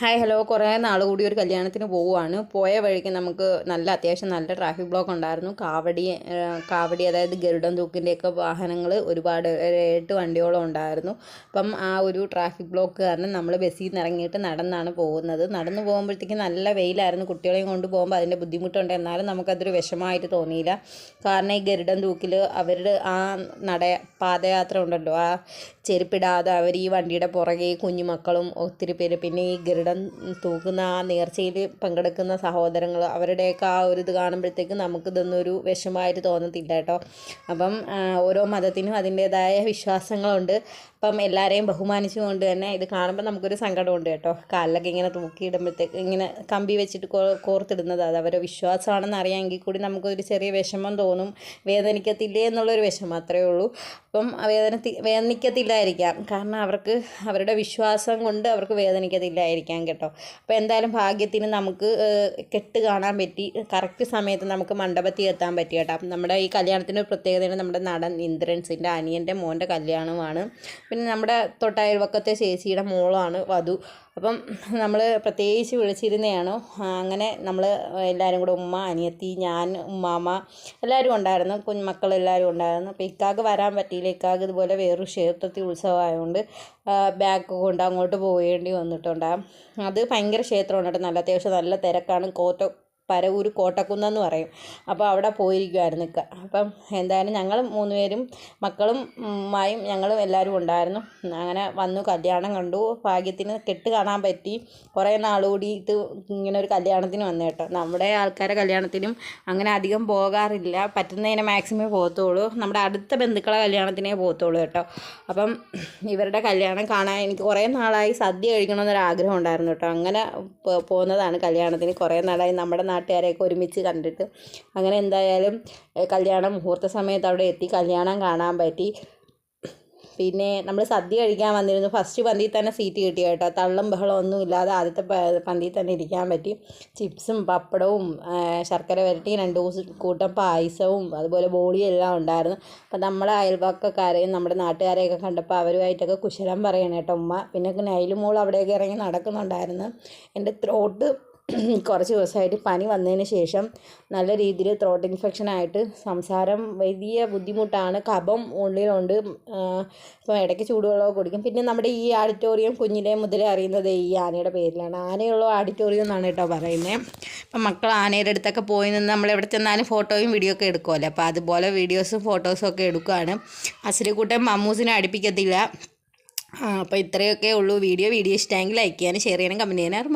Hi hello കുറേ നാൾ കൂടി ഒരു കല്യാണത്തിന് പോവുകയാണ് പോയ വഴിക്ക് നമുക്ക് നല്ല അത്യാവശ്യം നല്ല ട്രാഫിക് ബ്ലോക്ക് ഉണ്ടായിരുന്നു. കാവടി കാവടി അതായത് ഗരുഡൻ തൂക്കിന്റെയൊക്കെ വാഹനങ്ങൾ ഒരുപാട് ഒരു എട്ട് വണ്ടിയോളം ഉണ്ടായിരുന്നു. അപ്പം ആ ഒരു ട്രാഫിക് ബ്ലോക്ക് കാരണം നമ്മൾ ബസ്സിൽ നിന്ന് ഇറങ്ങിയിട്ട് നടന്നാണ് പോകുന്നത്. നടന്നു പോകുമ്പോഴത്തേക്കും നല്ല വെയിലായിരുന്നു. കുട്ടികളെയും കൊണ്ട് പോകുമ്പോൾ അതിന്റെ ബുദ്ധിമുട്ടുണ്ട്. എന്നാലും നമുക്കതൊരു വിഷമമായിട്ട് തോന്നിയില്ല. കാരണം ഈ ഗരുഡൻ തൂക്കിൽ അവരുടെ ആ നട പാദയാത്ര ഉണ്ടല്ലോ. ആ ചെരുപ്പിടാതെ അവർ ഈ വണ്ടിയുടെ പുറകെ കുഞ്ഞുമക്കളും ഒത്തിരി പേര്. പിന്നെ ഈ ഗരുഡൻ തൂക്കുന്ന ആ നേർച്ചയിൽ പങ്കെടുക്കുന്ന സഹോദരങ്ങൾ അവരുടെയൊക്കെ ആ ഒരു ഇത് കാണുമ്പോഴത്തേക്കും ഒരു വിഷമമായിട്ട് തോന്നത്തില്ല കേട്ടോ. അപ്പം ഓരോ മതത്തിനും അതിന്റേതായ വിശ്വാസങ്ങളുണ്ട്. അപ്പം എല്ലാവരെയും ബഹുമാനിച്ചുകൊണ്ട് തന്നെ ഇത് കാണുമ്പോൾ നമുക്കൊരു സങ്കടമുണ്ട് കേട്ടോ. കാലിലൊക്കെ ഇങ്ങനെ തൂക്കിയിടുമ്പോഴത്തേക്ക് ഇങ്ങനെ കമ്പി വെച്ചിട്ട് കോർത്തിടുന്നത് അത് അവരുടെ വിശ്വാസമാണെന്ന് അറിയാമെങ്കിൽ കൂടി നമുക്കൊരു ചെറിയ വിഷമം തോന്നും. വേദനിക്കത്തില്ലേ എന്നുള്ളൊരു വിഷമം അത്രയേ ഉള്ളൂ. അപ്പം വേദന വേദനിക്കത്തില്ലായിരിക്കാം. കാരണം അവർക്ക് അവരുടെ വിശ്വാസം കൊണ്ട് അവർക്ക് വേദനിക്കത്തില്ലായിരിക്കാം. കേട്ടോ. അപ്പോൾ എന്തായാലും ഭാഗ്യത്തിന് നമുക്ക് കെട്ട് കാണാൻ പറ്റി. കറക്റ്റ് സമയത്ത് നമുക്ക് മണ്ഡപത്തിൽ എത്താൻ പറ്റി കേട്ടോ. അപ്പം നമ്മുടെ ഈ കല്യാണത്തിന്റെ പ്രത്യേകതയാണ് നമ്മുടെ നടൻ ഇന്ദ്രൻസിന്റെ അനിയന്റെ മോന്റെ കല്യാണമാണ്. പിന്നെ നമ്മുടെ തൊട്ടയൽവക്കത്തെ ചേച്ചിയുടെ മോളാണ് വധു. അപ്പം നമ്മൾ പ്രത്യേകിച്ച് വിളിച്ചിരുന്നതാണ്. അങ്ങനെ നമ്മൾ എല്ലാവരും കൂടെ ഉമ്മ അനിയത്തി ഞാൻ ഉമ്മാമ്മ എല്ലാവരും ഉണ്ടായിരുന്നു. കുഞ്ഞുമക്കൾ എല്ലാവരും ഉണ്ടായിരുന്നു. അപ്പോൾ ഇക്കാക്ക് വരാൻ പറ്റിയില്ല. ഇക്കാക്ക് ഇതുപോലെ വേറൊരു ക്ഷേത്രത്തിൽ ഉത്സവമായതുകൊണ്ട് ബാക്ക് കൊണ്ട് അങ്ങോട്ട് പോകേണ്ടി വന്നിട്ടുണ്ട്. അത് ഭയങ്കര ക്ഷേത്രമാണ്. കേട്ടോ. നല്ല അത്യാവശ്യം നല്ല തിരക്കാണ്. കോട്ട പരവൂർ കോട്ടക്കുന്നെന്ന് പറയും. അപ്പോൾ അവിടെ പോയിരിക്കുമായിരുന്നു ഇക്ക അപ്പം എന്തായാലും ഞങ്ങൾ മൂന്നുപേരും മക്കളും മായും ഞങ്ങളും എല്ലാവരും ഉണ്ടായിരുന്നു. അങ്ങനെ വന്നു കല്യാണം കണ്ടു. ഭാഗ്യത്തിന് കെട്ട് കാണാൻ പറ്റി. കുറേ നാളുകൂടിയിട്ട് ഇങ്ങനെ ഒരു കല്യാണത്തിന് വന്നു കേട്ടോ. നമ്മുടെ ആൾക്കാരെ കല്യാണത്തിനും അങ്ങനെ അധികം പോകാറില്ല. പറ്റുന്നതിനെ മാക്സിമം പോകത്തുള്ളൂ. നമ്മുടെ അടുത്ത ബന്ധുക്കളെ കല്യാണത്തിനേ പോകത്തുള്ളൂ കേട്ടോ. അപ്പം ഇവരുടെ കല്യാണം കാണാൻ എനിക്ക് കുറേ നാളായി സദ്യ കഴിക്കണമെന്നൊരു ആഗ്രഹം ഉണ്ടായിരുന്നു കേട്ടോ. അങ്ങനെ പോകുന്നതാണ് കല്യാണത്തിന്. കുറേ നാളായി നമ്മുടെ നാട്ടുകാരെയൊക്കെ ഒരുമിച്ച് കണ്ടിട്ട്. അങ്ങനെ എന്തായാലും കല്യാണ മുഹൂർത്ത സമയത്ത് അവിടെ എത്തി. കല്യാണം കാണാൻ പറ്റി. പിന്നെ നമ്മൾ സദ്യ കഴിക്കാൻ വന്നിരുന്നു. ഫസ്റ്റ് പന്തിയിൽ തന്നെ സീറ്റ് കിട്ടി കേട്ടോ. തള്ളും ബഹളം ഒന്നും ഇല്ലാതെ ആദ്യത്തെ പന്തി തന്നെ ഇരിക്കാൻ പറ്റി. ചിപ്സും പപ്പടവും ശർക്കര വരട്ടി രണ്ട് കൂട്ടം പായസവും അതുപോലെ ബോളിയും എല്ലാം ഉണ്ടായിരുന്നു. അപ്പം നമ്മളെ അയൽപക്കക്കാരെയും നമ്മുടെ നാട്ടുകാരെയൊക്കെ കണ്ടപ്പോൾ അവരുമായിട്ടൊക്കെ കുശലം പറയണം കേട്ടോ ഉമ്മ. പിന്നെ നൈലുമോൾ അവിടെയൊക്കെ ഇറങ്ങി നടക്കുന്നുണ്ടായിരുന്നു. എന്റെ ത്രോട്ട് കുറച്ച് ദിവസമായിട്ട് പനി വന്നതിന് ശേഷം നല്ല രീതിയിൽ ത്രോട്ട് ഇൻഫെക്ഷൻ ആയിട്ട് സംസാരം വലിയ ബുദ്ധിമുട്ടാണ്. കഫം ഉള്ളിലുണ്ട്. ഇപ്പം ഇടയ്ക്ക് ചൂടുവെള്ളമൊക്കെ കുടിക്കും. പിന്നെ നമ്മുടെ ഈ ആഡിറ്റോറിയം കുഞ്ഞിലെ മുതലേ അറിയുന്നത് ഈ ആനയുടെ പേരിലാണ്. ആനയുള്ള ഓഡിറ്റോറിയം എന്നാണ് കേട്ടോ പറയുന്നത് അപ്പം മക്കൾ ആനയുടെ അടുത്തൊക്കെ പോയി നിന്ന് നമ്മൾ എവിടെ ചെന്നാലും ഫോട്ടോയും വീഡിയോ ഒക്കെ എടുക്കുമല്ലോ അപ്പോൾ അതുപോലെ വീഡിയോസും ഫോട്ടോസും ഒക്കെ എടുക്കുകയാണ് അസിരിക്കൂട്ടൻ മമ്മൂസിനെ അടുപ്പിക്കത്തില്ല. അപ്പോൾ ഇത്രയൊക്കെ ഉള്ളൂ. വീഡിയോ വീഡിയോ ഇഷ്ടമെങ്കിൽ ലൈക്ക് ചെയ്യാനും ഷെയർ ചെയ്യാനും കമന്റ് ചെയ്യാനും.